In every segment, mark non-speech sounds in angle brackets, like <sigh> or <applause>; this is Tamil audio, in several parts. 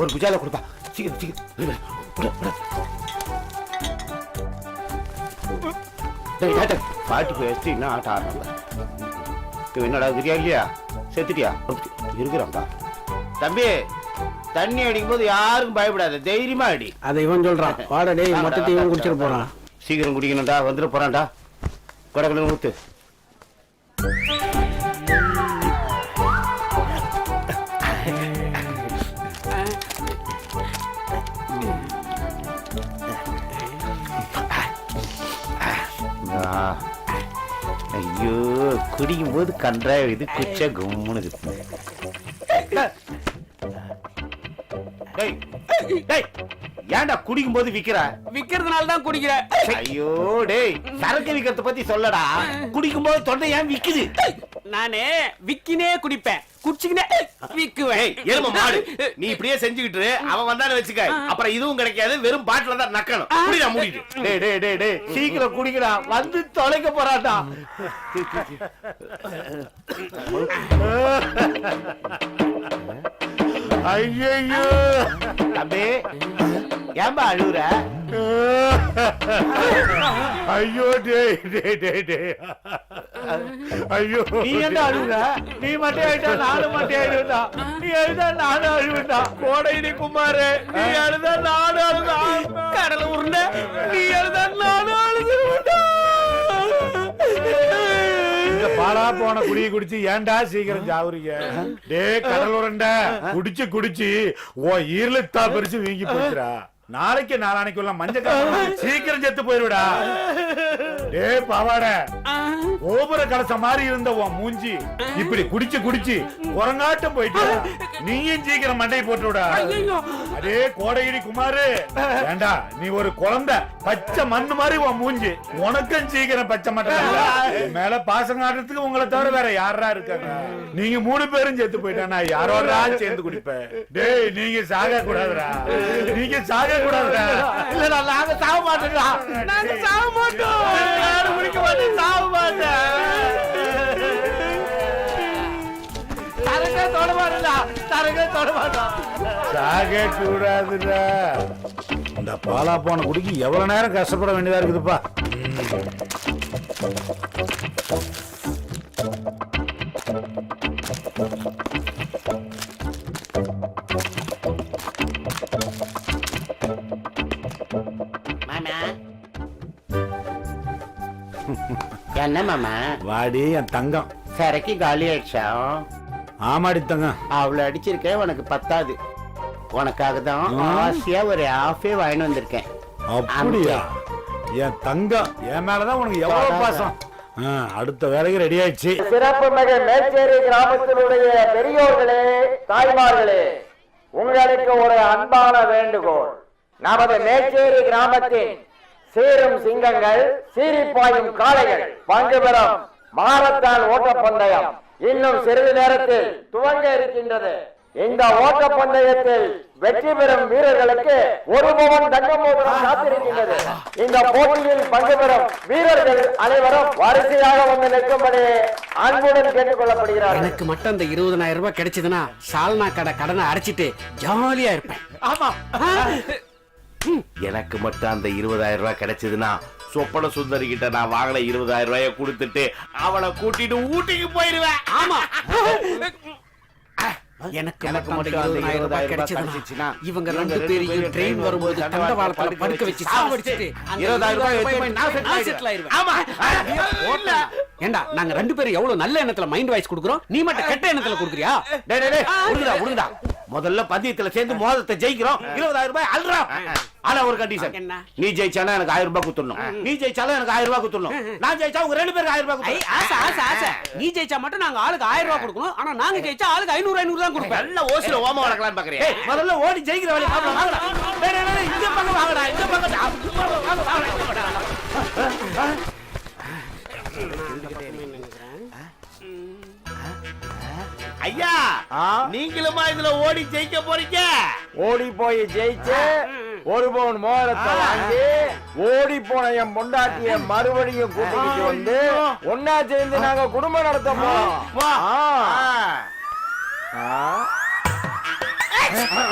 ஒரு குஜால கொடுப்பா. சீக்கிரம் சீக்கிரம். பாட்டு போய் வச்சுட்டு இன்னும் ஆட்டம் ஆடுறாங்க. என்னடா இருக்கிறியா இல்லையா? செத்துட்டியா? இருக்கிறான்டா. தம்பி தண்ணி அடிக்கும் போது யாருக்கும் பயப்படாத. தைரியமா அடி. அதை இவன் சொல்றான். வாடா டேய் மொத்தத்தை இவன் குடிச்சிட்டு போறான். சீக்கிரம் குடிக்கணும்டா வந்துட போறான்டா. கொடக்கணும் ஊத்து. குடிக்கும் போது கன்றா இது குச்ச கும்முன்னு டேய் ஏன்டா குடிக்கும் போது விக்கிற? விக்கிறதுனால தான் குடிக்கிற. ஐயோ டேய் சரக்கு விக்கிறத பத்தி சொல்லடா. குடிக்கும் போது தொண்டை ஏன் விக்குது? நானே விக்கினே குடிப்பேன். குடிச்சுக்கினே விக்குவேன். எரும மாடு. நீ இப்படியே செஞ்சுக்கிட்டு அவன் வந்தான்னு வச்சுக்க. அப்புறம் இதுவும் கிடைக்காது வெறும் பாட்டில தான் நக்கணும். குடிடா மூடிட்டு? டேய் டேய் டேய் டேய் சீக்கிரம் குடிக்கடா. வந்து தொலைக்க போறாடா <laughs> ஐயோ தம்பி ஏன்பா அழுகுற ஐயோ டேய் டேய் டேய் டேய். ஐயோ. நீ என்ன அழுகுற நீ மட்டும் ஆயிட்டா நானும் மட்டும் ஆயிடுவேன்டா நீ அழுதா நானும் அழுவேன்டா கோடையினி குமாரு நீ அழுதா நானும் அழுதா. கடலை உருண்டை நீ அழுதா நானும் அழுதுருவேன்டா இந்த பாலா போன குடியை குடிச்சு ஏன்டா சீக்கிரம் சாவுறீங்க டே கடலுரண்ட குடிச்சு குடிச்சு ஓ ஈரலத்தா பறிச்சு வீங்கி போச்சுடா. நாளைக்கு நாளானைக்குள்ள மஞ்சள் சீக்கிரம் செத்து போயிருடா டேய் பாவாட. கோபுர கலச மாதிரி இருந்த உன் மூஞ்சி இப்படி குடிச்சு குடிச்சு குரங்காட்டம் போயிட்டு நீயும் சீக்கிரம் மண்டையை போட்டுடா அடே கோடகிரி குமாரு. ஏண்டா நீ ஒரு குழந்தை. பச்சை மண்ணு மாதிரி உன் மூஞ்சி. உனக்கும் சீக்கிரம் பச்சை மட்டை என் மேல பாசம் காட்டுறதுக்கு உங்களை தவிர வேற யாரா இருக்காங்க? நீங்க மூணு பேரும் செத்து போயிட்டானா? யாரோடா சேர்ந்து குடிப்ப. டேய் நீங்க சாக கூடாதுடா. நீங்க சாக கூடாதுடா. இல்லடா நாங்க சாக மாட்டோம்டா. நாங்க சாக மாட்டோம். யாரும் முடிக்க மாட்டேன் சாவு மாட்டேன். தரங்க தொட மாட்டோம்டா தரங்க தொட மாட்டோம் சாக கூடாதுடா. இந்த பாலா போன குடிக்கு எவ்வளவு நேரம் கஷ்டப்பட வேண்டியதா இருக்குதுப்பா. என்ன மாமா? வாடி என் தங்கம். சரக்கு காலி ஆயிடுச்சா? ஆமாடி தங்கம். அவ்வளவு அடிச்சிருக்கேன் உனக்கு பத்தாது. உனக்காக தான் ஆசையா ஒரு ஆஃபே வாங்கிட்டு வந்திருக்கேன். அப்படியா? என் தங்கம் என் மேலதான் உனக்கு எவ்வளவு பாசம்? அடுத்த வேலைக்கு ரெடி ஆயிடுச்சு. சிறப்பு மிகு மேச்சேரி கிராமத்தினுடைய பெரியோர்களே தாய்மார்களே உங்களுக்கு ஒரு அன்பான வேண்டுகோள். நமது மேச்சேரி கிராமத்தின் சீரும் சிங்கங்கள் சீரிப்பாயும் காளைகள். பங்கு பெறும் மாரத்தான் ஓட்டப்பந்தயம். இன்னும் சிறிது நேரத்தில் துவங்க இருக்கின்றது. இந்த ஓட்டப்பந்தயத்தில் வெற்றி பெறும் வீரர்களுக்கு ஒரு பவன் தங்க மோதிரம் காத்திருக்கின்றது. இந்த போட்டியில் பங்கு பெறும் வீரர்கள் அனைவரும் வரிசையாக வந்து நிற்கும்படி அன்புடன் கேட்டுக் கொள்ளப்படுகிறார்கள். எனக்கு மட்டும் அந்த இருபதனாயிரம் ரூபாய் கிடைச்சதுன்னா சால்னா கடை கடனை அடைச்சிட்டு ஜாலியா இருப்பேன். ஆமா. எனக்கு மட்டும் அந்த இருபதாயிரம் ரூபாய் கிடைச்சதுன்னா சொப்பன சுந்தரி கிட்ட நான் வாங்கின இருபதாயிரம் ரூபாய கொடுத்துட்டு அவளை கூட்டிட்டு ஊட்டிக்கு போயிருவேன் ஆமா. எனக்கு மட்டும் அந்த இருபதாயிரம் ரூபாய் கிடைச்சதுன்னா இவங்க ரெண்டு பேரையும் ட்ரெயின் வரும்போது தண்டவாளத்துல படுக்க வச்சு சாவடிச்சிட்டு இருபதாயிரம் ரூபாய் நான் ஆயிருவேன். ஆமா. ஏண்டா நாங்க ரெண்டு பேரும் எவ்வளவு நல்ல எண்ணத்துல மைண்ட் வாய்ஸ் குடுக்குறோம்? நீ மட்டும் கெட்ட எண்ணத்துல குடுக்குறியா? டேய், டேய். முதல்ல பந்தயத்துல சேர்ந்து மோதத்தை ஜெயிக்கிறோம். இருபதாயிரம் ரூபாய் அல்றோம். ஆனா ஒரு கண்டிஷன் என்ன? நீ ஜெயிச்சானா எனக்கு ஆயிரம் ரூபாய் குத்துடணும். நீ ஜெயிச்சாலும் எனக்கு ஆயிரம் ரூபாய் குத்துடணும். நான் ஜெயிச்சா உங்க ரெண்டு பேருக்கு ஆயிரம் ரூபாய். ஆசை ஆசை ஆசை. நீ ஜெயிச்சா மட்டும் நாங்க ஆளுக்கு ஆயிரம் ரூபாய் கொடுக்கணும். ஆனா நாங்க ஜெயிச்சா ஆளுக்கு ஐநூறு ஐநூறு தான் கொடுப்பேன். நல்ல ஓசில ஓம வளர்க்கலாம்னு பாக்குறேன் முதல்ல ஓடி ஜெயிக்கிற வழி பாக்கலாம் வாங்கடா. டேய், டேய், டேய், இந்த பக்கம் வாங்கடா. இந்த பக்கம் வாங்க, ஐயா நீங்களுமா இதுல ஓடி ஜெயிக்க போறீங்க? ஓடி போய் ஜெயிச்சு ஒரு பவுன் மோதிரத்தை வாங்கி ஓடி போன என் பொண்டாட்டிய மறுபடியும் கூட்டிக்கிட்டு வந்து ஒன்னா சேர்ந்து நாங்க குடும்பம் நடத்த போறோம் வா. ஆ. ஆ. ஆ.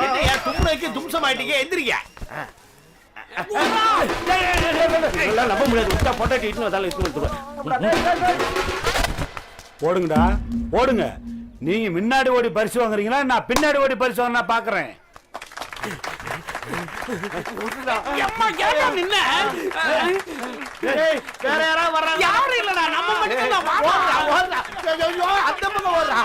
என்னையா தும்முனைக்கு தும்சமாயிட்டீங்க? எந்திரிங்க. இதெல்லாம் நம்ப முடியாது. விட்டா பொட்டாட்டி இட்டுன்னு வந்தாலும் போடுங்கடா. போடுங்க. நீங்க முன்னாடி ஓடி பரிசு வாங்குறீங்களா? நான் பின்னாடி ஓடி பரிசு வாங்கினா பாக்குறேன். நின்ன? ஏய், வேற யாராவது வர்றாங்க யாரும் இல்லடா, நம்ம. ஐயோ, அந்த பக்கம் ஓடுறா.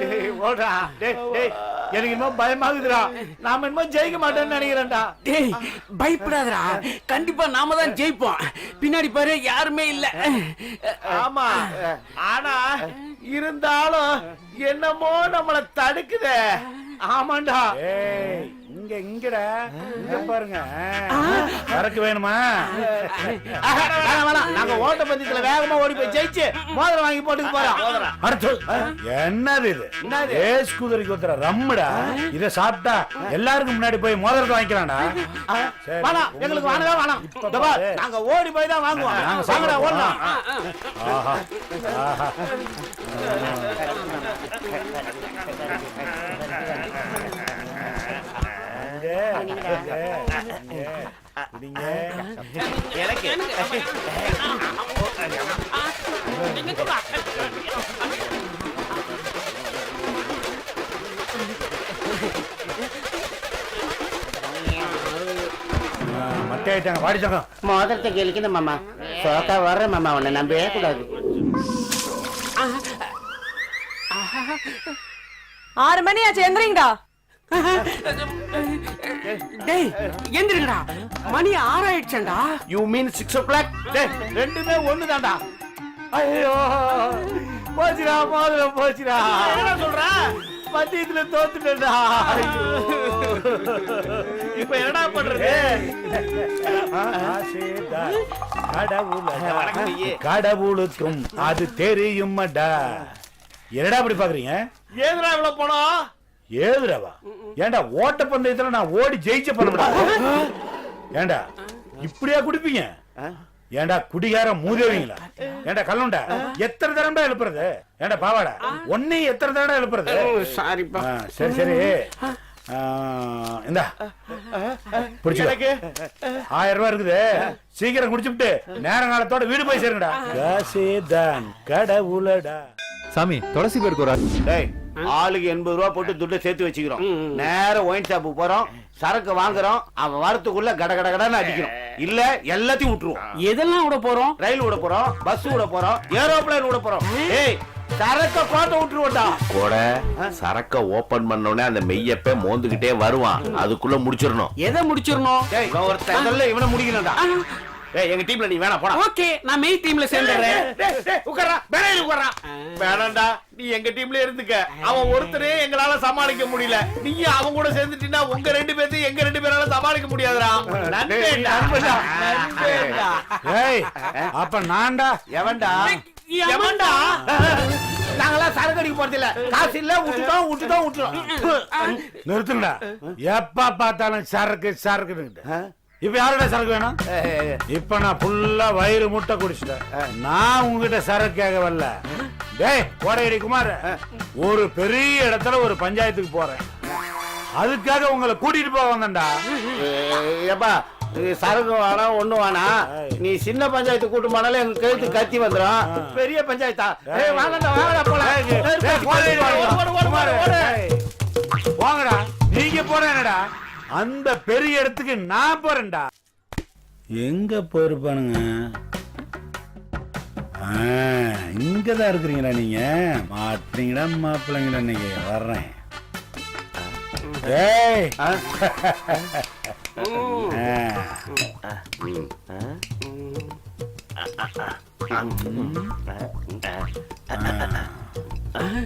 டேய், ஓடுறா. டேய், டேய், எனக்கு இன்னும் பயமாகுதுடா. நாம இன்னும் ஜெயிக்க மாட்டோம்னு நினைக்கிறேன்டா. டேய் பயப்படாதடா. கண்டிப்பா நாம தான் ஜெயிப்போம். பின்னாடி பாரு யாருமே இல்ல. ஆமா. ஆனா இருந்தாலும் என்னமோ நம்மள தடுக்குதே. ஆமாண்டா. இங்க இங்கடா. இங்க பாருங்க. சரக்கு வேணுமா? வேணாம், வேணாம். நாங்க ஓட்ட பந்தயத்துல வேகமா ஓடி போய் ஜெயிச்சு மோதிரம் வாங்கி போட்டுக்கு போறோம். அடுத்து. என்னது இது? ஏஸ் குதிரைக்கு ஒருத்தர ரம்முடா? இத சாப்பிட்டா எல்லாருக்கும் முன்னாடி போய் மோதிரத்தை வாங்கிக்கலாம்டா. வேணாம் எங்களுக்கு வாங்கவே வேணாம். நாங்க ஓடி போய் தான் வாங்குவோம். நாங்க வாங்கடா சாப்பிடுவோம். ஓடலாம். ஆஹா. ஆஹா. எனக்கு ஆ, மட்டை ஆயிட்டாங்க வாடிச்சாங்க மோதிரத்தை கேளுக்குது மாமா சோக்கா வர்ற மாமா உன்னை நம்பவே கூடாது ஆறு மணி ஆச்சு எந்திரிங்கடா டேய் எந்திருங்கடா. மணி ஆறாயிடுச்சேன்டா. You mean six o'clock ரெண்டுமே ஒண்ணு தான்டா ஐயோ போச்சுடா மோதிரம் போச்சுடா. என்ன சொல்ற? மத்தியத்துல தோத்துட்டா இப்ப என்னடா பண்றது. கடவுளுக்கும் அது தெரியுமடா. என்னடா அப்படி பாக்குறீங்க? ஏதுடா இவ்வளவு பணம்? ஏதுடவா ஏன்டா ஓட்ட பந்தயத்துல நான் ஓடி ஜெயிச்ச பண்ண ஏன்டா இப்படியா குடிப்பீங்க? ஏன்டா குடிகார மூதேவிங்களா? ஏன்டா கல்லுண்டா எத்தனை தடவை எழுப்புறது? ஏன்டா பாவாடா ஒன்னே எத்தனை தடவை எழுப்புறது? சாரிப்பா. சரி சரி. ஆ, இந்தா. பிடிச்சு ஆயிரம் ரூபாய் இருக்குது. சீக்கிரம் குடிச்சுட்டு நேர காலத்தோட வீடு போய் சேருங்கடா. காசே தான் கடவுளடா. சாமி துளசி பேருக்கு ஒரு டேய் ஆளுக்கு எண்பது ரூபா போட்டு துட்டை சேர்த்து வச்சுக்கிறோம். நேரம் ஒயின் ஷாப்புக்கு போறோம் சரக்கு வாங்குறோம் அவன் வரத்துக்குள்ள கட கட கடன்னு அடிக்கிறோம். இல்ல எல்லாத்தையும் விட்டுருவோம். எதெல்லாம் விட போறோம்? ரயில் விட போறோம் பஸ் விட போறோம் ஏரோப்ளேன் விட போறோம். ஏய் சரக்க விட்டுருவோம்டா. கூட சரக்க ஓபன் பண்ணோடனே அந்த மெய்யப்ப மோந்துகிட்டே வருவான். அதுக்குள்ள முடிச்சிடணும். எதை முடிச்சிடணும்? இவன் முடிக்கணும்டா. எங்க டீம்ல நீ வேணா போடா. ஓகே நான் மெய் டீம்ல டேய், உட்கார்றா. வேலையில உட்கார்றா. வேணாம்டா நீ எங்க டீம்ல இருந்துக்க. அவன் ஒருத்தரே எங்களால சமாளிக்க முடியல. நீ அவன் கூட சேர்ந்துட்டீங்கன்னா உங்க ரெண்டு பேர்த்தையும் எங்க ரெண்டு பேரால சமாளிக்க முடியாதுடா. அப்ப நான்டா. எவன்டா? எவன்டா? நாங்கெல்லாம் சரக்கு அடிக்க போறது இல்ல. காசு இல்ல விட்டுட்டோம் விட்டுட்டோம் விட்டுட்டோம் நிறுத்துங்கடா. எப்ப பார்த்தாலும் சரக்கு சரக்கு இப்ப யாரோட சரக்கு வேணும்? இப்ப நான் ஃபுல்லா வயிறு முட்டை குடிச்சிட்டேன். நான் உங்ககிட்ட சரக்கு கேட்க வரல. டேய் கோடையடி குமார் ஒரு பெரிய இடத்துல ஒரு பஞ்சாயத்துக்கு போறேன். அதுக்காக உங்களை கூட்டிட்டு போக வந்தேன்டா. ஏப்பா சரக்கு வேணாம் ஒண்ணு வேணாம் நீ சின்ன பஞ்சாயத்து கூட்டு போனாலே எங்க கழுத்து கத்தி வந்துடும் பெரிய பஞ்சாயத்தா? வாங்கடா வாங்கடா போலாம். வாங்கடா நீங்க போறேனடா அந்த பெரிய இடத்துக்கு நான் போறேன்டா. எங்க போயிருப்பானுங்க? இங்கதான் இருக்கிறீங்களா நீங்க? மாட்டீங்களா மாப்பிள்ளைங்களா நீங்க? வர்றேன். ஏய்.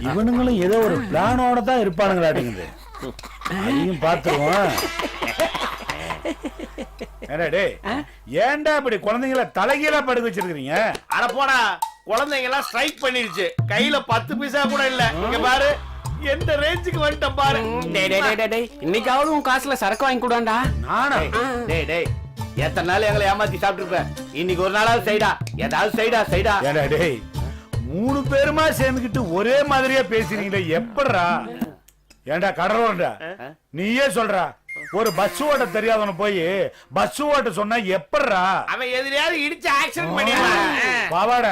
இவனுங்களும் ஏதோ ஒரு பிளானோட தான் இருப்பானுங்களாட்டுங்குது. அதையும் பார்த்துருவோம். ஏன்டா இப்படி குழந்தைங்கள தலைகீழா படுக்க வச்சிருக்கீங்க அட போடா குழந்தைங்க எல்லாம் ஸ்ட்ரைக் பண்ணிருச்சு. கையில பத்து பைசா கூட இல்ல. இங்க பாரு எந்த ரேஞ்சுக்கு வந்துட்டேன் பாரு. டேய் டேய் டேய், டேய் டேய் இன்னைக்காவது உன் காசுல சரக்கு வாங்கி கூடாண்டா நானா? டேய் டேய் எத்தனை நாள் எங்களை ஏமாத்தி சாப்பிட்டுருப்ப இன்னைக்கு ஒரு நாளாவது சைடா ஏதாவது சைடா சைடா டேய் மூணு பேருமா சேர்ந்துக்கிட்டு ஒரே மாதிரியா பேசுறீங்களே எப்படிடா ஏன்டா கடலோண்டா நீயே சொல்றா. ஒரு பஸ் ஓட்ட தெரியாதவன போய் பஸ் ஓட்ட சொன்னா எப்படிடா அவன் எதிரியாவது இடிச்சு ஆக்சிடென்ட் பண்ணிடுவான். பாவாட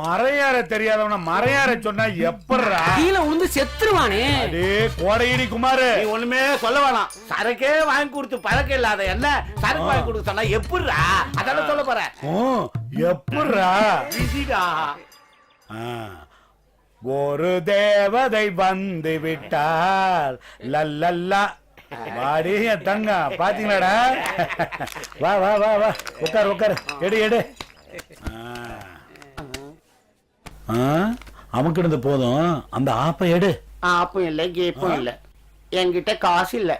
மறையாற தெரியாதவன மறையாற சொன்னா எப்படிடா கீழே விழுந்து செத்துருவானே. அடே கோடையிடி குமாரு. நீ ஒண்ணுமே சொல்ல வேணாம். சரக்கே வாங்கி கொடுத்து பழக்கம் இல்லாத என்ன? சரக்கு வாங்கி கொடுக்க சொன்னா எப்படிடா அதான சொல்ல போறேன் ஓ, எப்படிடா பிஸிடா ஆ. ஒரு தேவதை வந்து விட்டால். லல்லல்லா வாடி தங்க பாத்தீங்களாடா? வா வா வா வா. உட்கார் உட்கார் எடு எடு. அமுக்கிடுது போதும். அந்த ஆப்பை எடு. ஆப்பும் இல்ல கேப்பும் இல்ல. என்கிட்ட காசு இல்ல.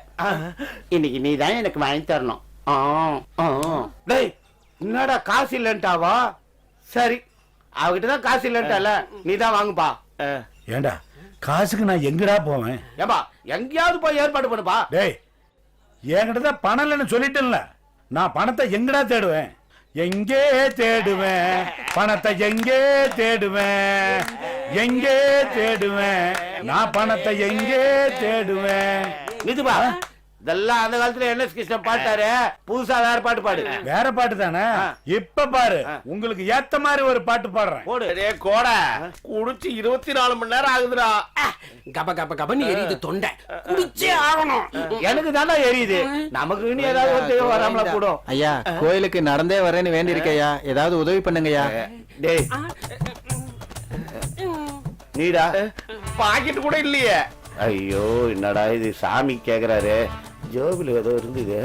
இன்னைக்கு நீ தான் எனக்கு வாங்கி தரணும். ஆ, ஆ. டேய் என்னடா காசு இல்லன்ட்டாவா? சரி. அவகிட்ட தான் காசு இல்லன்ட்டால நீ தான் வாங்குப்பா. ஏண்டா? காசுக்கு நான் எங்கடா போவேன்? ஏப்பா எங்கேயாவது போய் ஏற்பாடு பண்ணுப்பா. டேய் என்கிட்ட தான் பணம் இல்லைன்னு சொல்லிட்டேன்ல. நான் பணத்தை எங்கடா தேடுவேன்? எங்கே தேடுவேன்? பணத்தை எங்கே தேடுவேன்? எங்கே தேடுவேன்? நான் பணத்தை எங்கே தேடுவேன்? நிதுபா இதெல்லாம் அந்த காலத்துல என் எஸ் கிருஷ்ணன் பாட்டாரு புதுசா வேற பாட்டு பாடு. வேற பாட்டு தானே? இப்ப பாரு உங்களுக்கு ஏத்த மாதிரி ஒரு பாட்டு பாடுறேன். போடு. கோடை. குடிச்சு இருபத்தி நாலு மணி நேரம் ஆகுதுடா. கப கப கபன்னு எரியுது தொண்டை. குடிச்சே ஆகணும். எனக்கு தானே எரியுது. நமக்கு இனி ஏதாவது ஒரு வராமல கூடும் ஐயா கோயிலுக்கு நடந்தே வரேன்னு வேண்டி இருக்கையா ஏதாவது உதவி பண்ணுங்கய்யா. டேய். நீடா. பாக்கெட் கூட இல்லையே. ஐயோ என்னடா இது? சாமி கேக்குறாரு. ஜோபில் ஏதோ இருந்தது.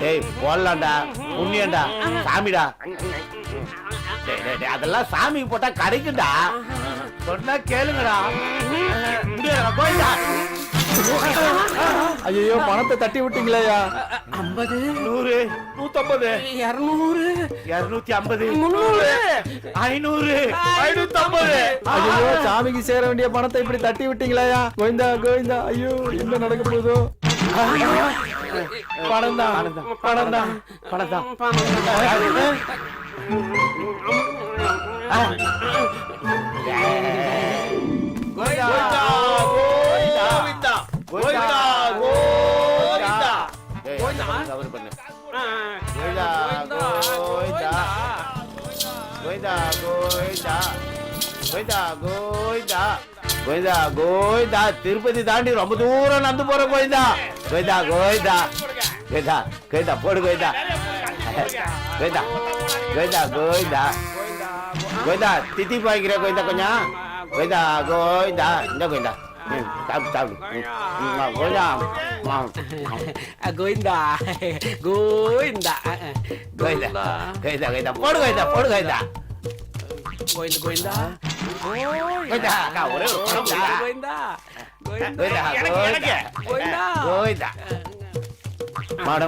டேய் போடலாம்டா புண்ணியண்டா சாமிடா. அதெல்லாம் சாமிக்கு போட்டா கரைக்குண்டா சொன்னா கேளுங்கடா. போயிட்டா ஐயோ பணத்தை தட்டி விட்டீங்களேயா? ஐம்பது. நூறு. நூத்தம்பது. இருநூறு. இருநூத்தி ஐம்பது. முந்நூறு. ஐநூறு. ஐநூத்தி ஐம்பது ஐயோ சாமிக்கு சேர வேண்டிய பணத்தை இப்படி தட்டி விட்டீங்களேயா? கோவிந்தா கோவிந்தா ஐயோ என்ன நடக்க போகுதோ? பணம் தான் பணம் தான் பணம் தான் கோயிந்தா கோயிந்தா கோயிந்தா கோயிந்தா கவர் பண்ணு கோயிந்தா கோயிந்தா கோயிந்தா கோயிந்தா கோயிந்தா கோயிந்தா கோயிந்தா கோயிந்தா திருப்பதி தாண்டி ரொம்ப தூரம் நடந்து போற கோயிந்தா கோயிந்தா கோயிந்தா கோயிந்தா கோயிந்தா போடு கோயிந்தா கோயிந்தா கோயிந்தா கோயிந்தா கோயிந்தா தித்தி பாய்க்கிற கோயிந்தா கொஞ்சம் கோயிந்தா கோயிந்தா இந்த கோயிந்தா ம், சாப்பிடு சாப்பிடு கோயா கோவிந்தா கோவிந்தா கோவிந்தா கோவிந்தா கோவிந்தா போடு கோவிந்தா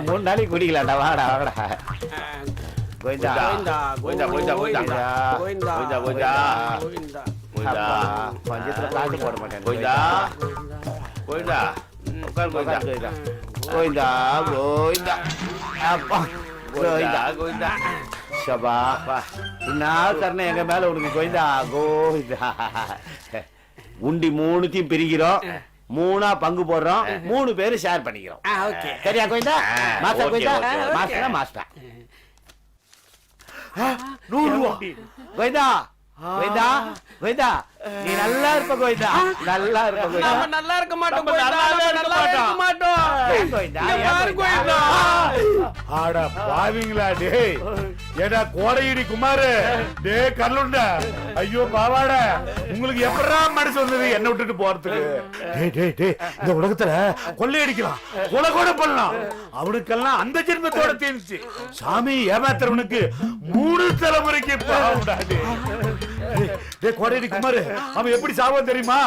மூணு குடிக்கலாம்டா வாடா வாடா கோவிந்தா கோவிந்தா கோவிந்தா கோவிந்தா கோவிந்தா கோவிந்தா கோவிந்தா கோயிந்தா பஞ்சத்துல காசு போட மாட்டேன். கோயிந்தா கோயிந்தா உட்கார் கோயிந்தா கோயிந்தா கோயிந்தா கோயிந்தா அப்பா. கோயிந்தா கோயிந்தா சபா என்ன கருணை எங்க மேல விடுங்க கோயிந்தா கோயிந்தா உண்டி மூணுத்தையும் பிரிக்கிறோம் மூணா பங்கு போடுறோம். மூணு பேரும் ஷேர் பண்ணிக்கிறோம். சரியா Govinda master Govinda. Master master? நூறு ரூபா. கோயிந்தா கோயிந்தா கோயிந்தா நீ நல்லா இருப்ப கோயிந்தா. நல்லா இருப்ப கோயிந்தா. நம்ம நல்லா இருக்க மாட்டோம் கோவிந்தா, நம்ம இருக்க மாட்டோம். பாரு கோயிந்தா? கோவிந்தா. ஆடா பாவீங்களா டேய்? ஏடா கோடையிடி குமாரு. டேய் கல்லுண்டா ஐயோ பாவாட. உங்களுக்கு எப்படா மனசு வந்தது? என்ன விட்டுட்டு போறதுக்கு. டேய் டேய் டேய் இந்த உலகத்துல கொள்ளையடிக்கலாம். கொலை கூட பண்ணலாம். அவனுக்கெல்லாம் அந்த ஜென்மத்தோட தீர்ந்துச்சு. சாமி ஏமாத்துறவனுக்கு மூணு தலைமுறைக்கு பாவம்டா டேய் டேய் கோடையடி குமாரு. அவன் எப்படி சாவான் தெரியுமா?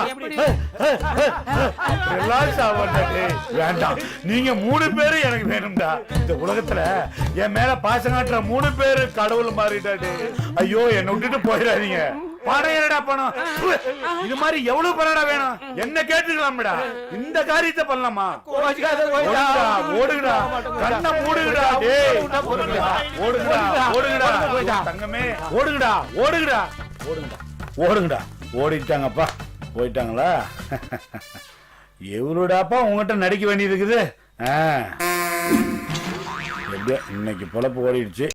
எல்லாம் சாவான்டா டேய். வேண்டாம். நீங்க மூணு பேரு எனக்கு வேணும்டா. இந்த உலகத்துல என் மேல பாசம் காட்டுற மூணு பேரு கடவுள் மாறிட்டாடு ஐயோ என்னை விட்டுட்டு போயிடாதீங்க. பணம் என்னடா பணம்? இது மாதிரி எவ்வளவு பணம்டா வேணும்? என்ன கேட்டுக்கலாம்டா. இந்த காரியத்தை பண்ணலாமா. ஓடுங்கடா கண்ணை மூடுங்கடா டேய். ஓடுங்கடா ஓடுங்கடா ஓடுங்கடா தங்கமே ஓடுங்கடா ஓடுங்கடா ஓடுங்கடா. ஓடுங்கடா. ஓடிட்டாங்கப்பா. போயிட்டாங்களா? எவ்வளோடாப்பா உங்ககிட்ட நடிக்க வேண்டியது இருக்குது ஆ. எப்படியோ இன்னைக்கு பொழப்பு ஓடிடுச்சு.